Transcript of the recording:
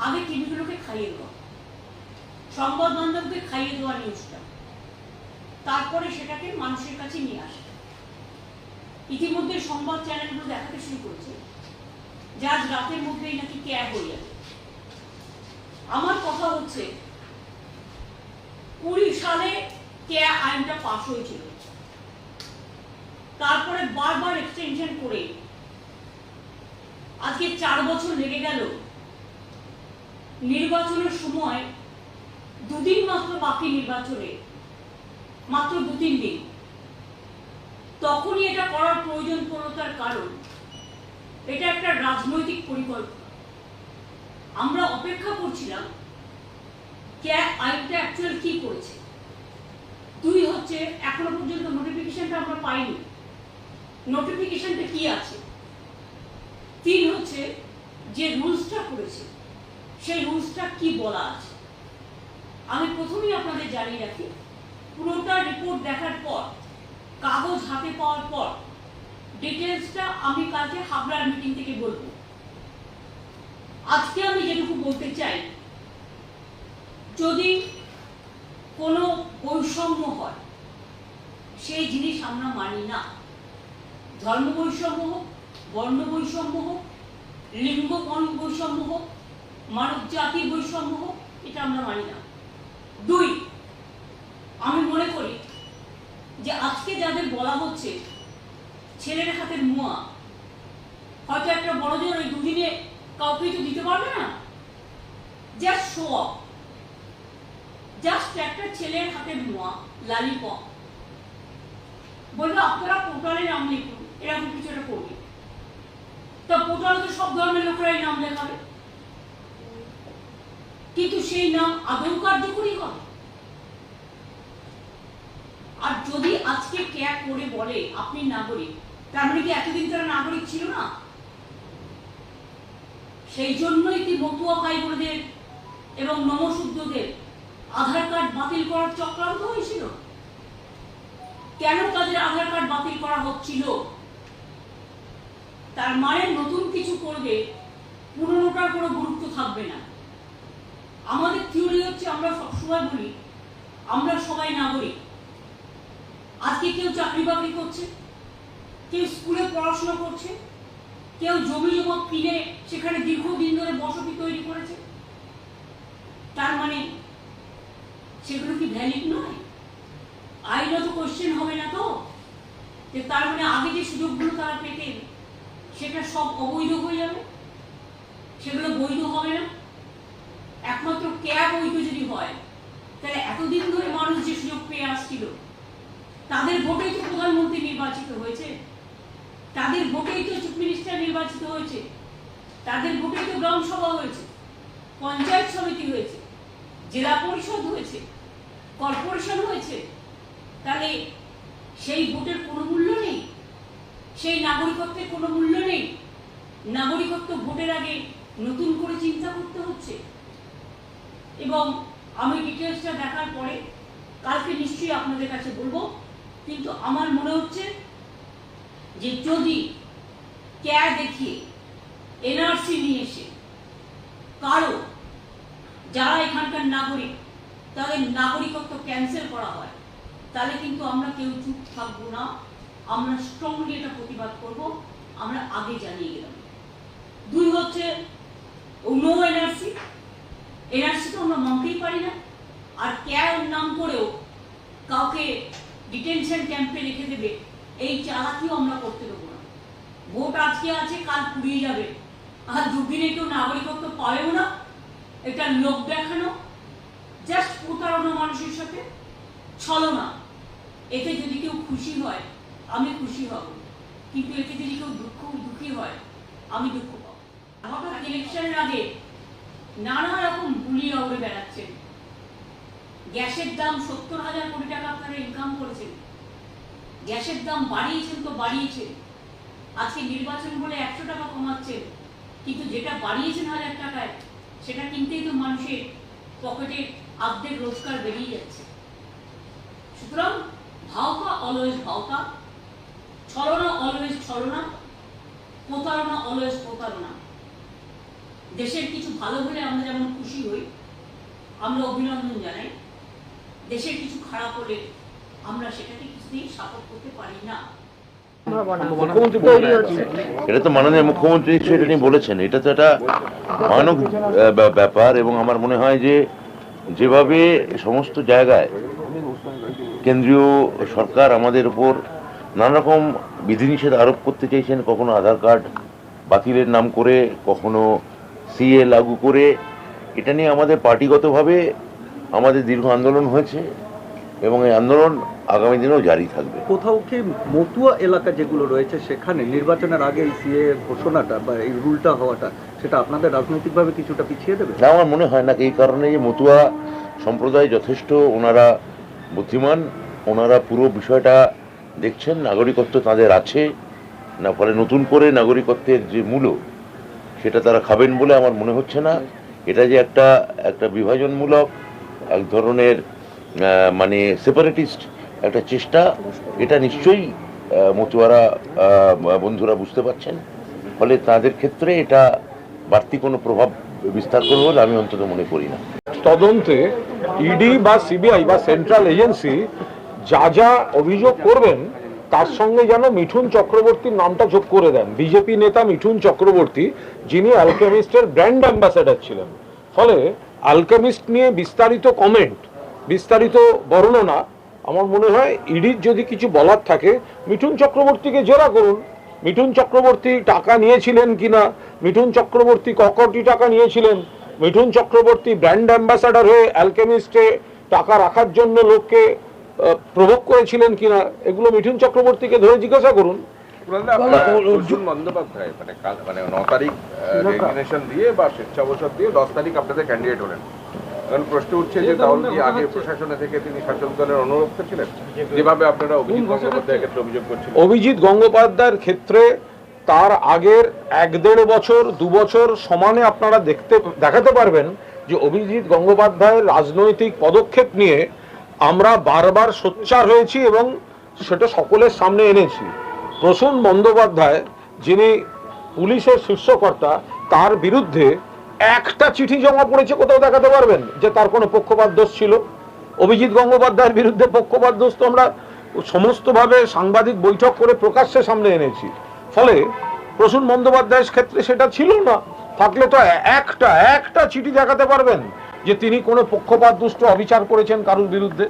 আগে টিভিগুলোকে খাইয়ে দেওয়া। সংবাদ মাধ্যমকে খাইয়ে দেওয়া নিউজটা। তারপরে সেটাকে মানুষের কাছে নিয়ে আসা। ইতিমধ্যে সংবাদ চ্যানেলগুলো দেখাতে শুরু করেছে। যে আজ রাতের মধ্যেই নাকি ক্যাব হয়ে যাবে। আমার কথা হচ্ছে, কুড়ি সালে ক্যা আইনটা পাশ হয়েছিল। তারপরে বারবার এক্সটেনশন করে আজকে চার বছর লেগে গেল নির্বাচনের সময় দুদিন মাত্র বাকি নির্বাচনে, মাত্র দু তিন দিন। তখনই এটা করার প্রয়োজন পড়ল কারণ, এটা একটা রাজনৈতিক পরিকল্পনা। আমরা অপেক্ষা করছিলাম ক্যাব আইনটা অ্যাকচুয়াল কি করেছে। দুই হচ্ছে, এখনও পর্যন্ত নোটিফিকেশনটা আমরা পাইনি। নোটিফিকেশনটা কি আছে? তিন হচ্ছে, যে রুলসটা করেছে সেই রুলসটা কি বলা আছে? আমি প্রথমেই আপনাদের জানিয়ে রাখি, পুরোটা রিপোর্ট দেখার পর, কাগজ হাতে পাওয়ার পর ডিটেলসটা আমি কালকে হাবড়ার মিটিং থেকে বলব। আজকে আমি যেটুকু বলতে চাই, যদি কোনো বৈষম্য হয়, সেই জিনিস আমরা মানি না। ধর্ম বৈষম্য হোক, বর্ণ বৈষম্য হোক লিঙ্গ বৈষম্য হোক মানব জাতির বৈষম্য হোক, এটা আমরা মানি না। দুই, আমি মনে করি যে আজকে যাদের বলা হচ্ছে ছেলের হাতের মুয়া, হয়তো একটা বড় জোর ওই দুদিনে কাউকে তো দিতে পারবে না। জাস্ট শো অফ জাস্ট একটা ছেলের হাতের মুয়া লালিপপ বলবে, আপনারা পোর্টালে নাম লিখুন, এরকম কিছু একটা করবে তা পোর্টালে তো সব ধরনের লোকেরাই নাম লেখাবে। কিন্তু সেই নাম আদৌ কার্যকরী হবে আর যদি আজকে ক্যাব করে বলে আপনি নাগরিক, তার মানে কি এতদিন তারা নাগরিক ছিল না? সেই জন্যই কি মতুয়া ভাই বোনদের এবং নমশুদ্ধদের আধার কার্ড বাতিল করার চক্রান্ত হয়েছিল। কেন তাদের আধার কার্ড বাতিল করা হচ্ছিল? তার মানে নতুন কিছু করবে পুরনোটার কোনো গুরুত্ব থাকবে না। আমাদের থিওরি হচ্ছে আমরা সবসময় বলি, আমরা সবাই নাগরিক। আজকে কেউ চাকরি বাকরি করছে, কেউ স্কুলে পড়াশোনা করছে, কেউ জমি জমা কিনে সেখানে দীর্ঘদিন ধরে বসতি তৈরি করেছে। তার মানে সেগুলো কি ভ্যালিড নয়? আইনত কোশ্চেন হবে না তো? যে তার মানে আগে যে সুযোগগুলো তারা পেতেন, সেটা সব অবৈধ হয়ে যাবে? সেগুলো বৈধ হবে না? একমাত্র ক্যাব বৈধ যদি হয়, তাহলে এতদিন ধরে মানুষ যে সুযোগ পেয়ে আসছিল, তাদের ভোটেই তো প্রধানমন্ত্রী নির্বাচিত হয়েছে। তাদের ভোটেই তো চিফ মিনিস্টার নির্বাচিত হয়েছে। তাদের ভোটেই তো গ্রাম সভা হয়েছে, পঞ্চায়েত সমিতি হয়েছে, জেলা পরিষদ হয়েছে কর্পোরেশন হয়েছে। তাহলে সেই ভোটের কোনো মূল্য নেই? সেই নাগরিকত্বের কোনো মূল্য নেই? নাগরিকত্ব ভোটের আগে নতুন করে চিন্তা করতে হচ্ছে? এবং আমি ডিটেলসটা দেখার পরে কালকে নিশ্চয়ই আপনাদের কাছে বলব, কিন্তু আমার মনে হচ্ছে যে যদি ক্যা দেখিয়ে এনআরসি নিয়ে এসে কারও, যারা এখানকার নাগরিক, তাদের নাগরিকত্ব ক্যান্সেল করা হয়, তাহলে কিন্তু আমরা কেউ চুপ থাকব না। আমরা স্ট্রংলি এটা প্রতিবাদ করব। আমরা আগে জানিয়ে গেলাম। দুই হচ্ছে নো এনআরসি এনআরসি তো আমরা মানতেই পারি না। আর ক্যার নাম করেও কাউকে ডিটেনশন ক্যাম্পে রেখে দেবে, এই চালাকিও আমরা করতে দেবো না। ভোট আজকে আছে, কাল পুড়িয়ে যাবে। আর দুদিনে কেউ নাগরিকত্ব পাবেও না, এটা লোক দেখানো। জাস্ট প্রতারণা মানুষের সাথে ছলনা। এতে যদি কেউ খুশি হয়, আমি খুশি হব। কিন্তু এতে যদি কেউ দুঃখ, দুঃখী হয়, আমি দুঃখ পাবো। হঠাৎ ইলেকশনের আগে নানা রকম বুলি উড়ে বেড়াচ্ছেন। গ্যাসের দাম সত্তর হাজার কোটি টাকা আপনারা ইনকাম করেছেন। গ্যাসের দাম বাড়িয়েছেন তো বাড়িয়েছেন। আজকে নির্বাচন বলে একশো টাকা কমাচ্ছেন। কিন্তু যেটা বাড়িয়েছেন হাজার টাকায়, সেটা কিনতেই তো মানুষের পকেটে আর্ধেক রোজগার বেরিয়ে যাচ্ছে। সুতরাং ভাওতা অলওয়েজ ভাওতা ছলনা অলওয়েজ ছলনা, প্রতারণা অলওয়েজ প্রতারণা। দেশের কিছু ভালো হলে আমরা যেমন খুশি হই আমরা অভিনন্দন জানাই। দেশের কিছু খারাপ হলে আমরা সেটাকে কিছুতেই সাপোর্ট করতে পারি না। এটা তো মাননীয় মুখ্যমন্ত্রী সেটা নিয়ে বলেছেন। এটা তো একটা ভয়ানক ব্যাপার এবং আমার মনে হয় যে যেভাবে সমস্ত জায়গায় কেন্দ্রীয় সরকার আমাদের উপর নানা রকম বিধিনিষেধ আরোপ করতে চাইছেন কখনো আধার কার্ড বাতিলের নাম করে কখনো সিএ লাগু করে এটা নিয়ে আমাদের পার্টিগতভাবে আমাদের দীর্ঘ আন্দোলন হয়েছে এবং এই আন্দোলন আগামী দিনেও জারি থাকবে। কোথাও কি মতুয়া এলাকা যেগুলো রয়েছে সেখানে নির্বাচনের আগে এই সিএ ঘোষণাটা বা এই রুলটা হওয়াটা সেটা আপনাদের রাজনৈতিকভাবে কিছুটা পিছিয়ে দেবে? না আমার মনে হয় না এই কারণে যে মতুয়া সম্প্রদায় যথেষ্ট ওনারা বুদ্ধিমান ওনারা পুরো বিষয়টা দেখছেন নাগরিকত্ব তাদের আছে না ফলে নতুন করে নাগরিকত্বের যে মূল্য সেটা তারা খাবেন বলে আমার মনে হচ্ছে না। এটা যে একটা একটা বিভাজনমূলক, এক ধরনের মানে সেপারেটিস্ট একটা চেষ্টা, এটা নিশ্চয়ই মতুয়ারা বন্ধুরা বুঝতে পারছেন। ফলে তাদের ক্ষেত্রে এটা বাড়তি কোনো প্রভাব বিস্তার করবে বলে আমি অন্তত মনে করি না। তদন্তে ইডি বা সিবিআই বা সেন্ট্রাল এজেন্সি যা যা অভিযোগ করবেন তার সঙ্গে যেন মিঠুন চক্রবর্তীর নামটা যোগ করে দেন। বিজেপি নেতা মিঠুন চক্রবর্তী, যিনি অ্যালকেমিস্টের ব্র্যান্ড অ্যাম্বাসেডার ছিলেন। ফলে অ্যালকেমিস্ট নিয়ে বিস্তারিত কমেন্ট বিস্তারিত বর্ণনা, আমার মনে হয় ইডির যদি কিছু বলার থাকে, মিঠুন চক্রবর্তীকে জেরা করুন। মিঠুন চক্রবর্তী টাকা নিয়েছিলেন কিনা? মিঠুন চক্রবর্তী ক টাকা নিয়েছিলেন? মিঠুন চক্রবর্তী ব্র্যান্ড অ্যাম্বাসাডার হয়ে অ্যালকেমিস্টে টাকা রাখার জন্য লোককে প্রভোগ করেছিলেন কিনা এগুলো মিঠুন চক্রবর্তীকে ধরে জিজ্ঞাসা করুন। অর্জুন বন্দ্যোপাধ্যায় মানে মানে ন তারিখ রেজিগনেশন দিয়ে বা স্বেচ্ছাবসর দিয়ে দশ তারিখ আপনাদের ক্যান্ডিডেট হলেন। কারণ প্রশ্ন উঠছে যে তাহলে কি আগে প্রশাসনে থেকে তিনি শাসক দলের অনুরক্ত ছিলেন যেভাবে আপনারা অভিজিৎ গঙ্গোপাধ্যায়ের ক্ষেত্রে অভিযোগ করছিলেন। অভিজিৎ গঙ্গোপাধ্যায়ের ক্ষেত্রে তার আগের এক দেড় বছর দু বছর সমানে আপনারা দেখতে দেখাতে পারবেন যে অভিজিৎ গঙ্গোপাধ্যায়ের রাজনৈতিক পদক্ষেপ নিয়ে আমরা বারবার সোচ্চার হয়েছি এবং সেটা সকলের সামনে এনেছি। প্রসূন বন্দ্যোপাধ্যায়, যিনি পুলিশের শীর্ষকর্তা, তার বিরুদ্ধে একটা চিঠি জমা পড়েছে কোথাও দেখাতে পারবেন? যে তার কোনো পক্ষপাত দোষ ছিল? অভিজিৎ গঙ্গোপাধ্যায়ের বিরুদ্ধে পক্ষপাত দোষ তো আমরা সমস্তভাবে সাংবাদিক বৈঠক করে প্রকাশ্যে সামনে এনেছি। ফলে প্রসূন বন্দ্যোপাধ্যায়ের ক্ষেত্রে সেটা ছিল না। থাকলে তো একটা একটা চিঠি দেখাতে পারবেন। যে তিনি কোনো পক্ষপাত দুষ্ট অবিচার করেছেন কারোর বিরুদ্ধে?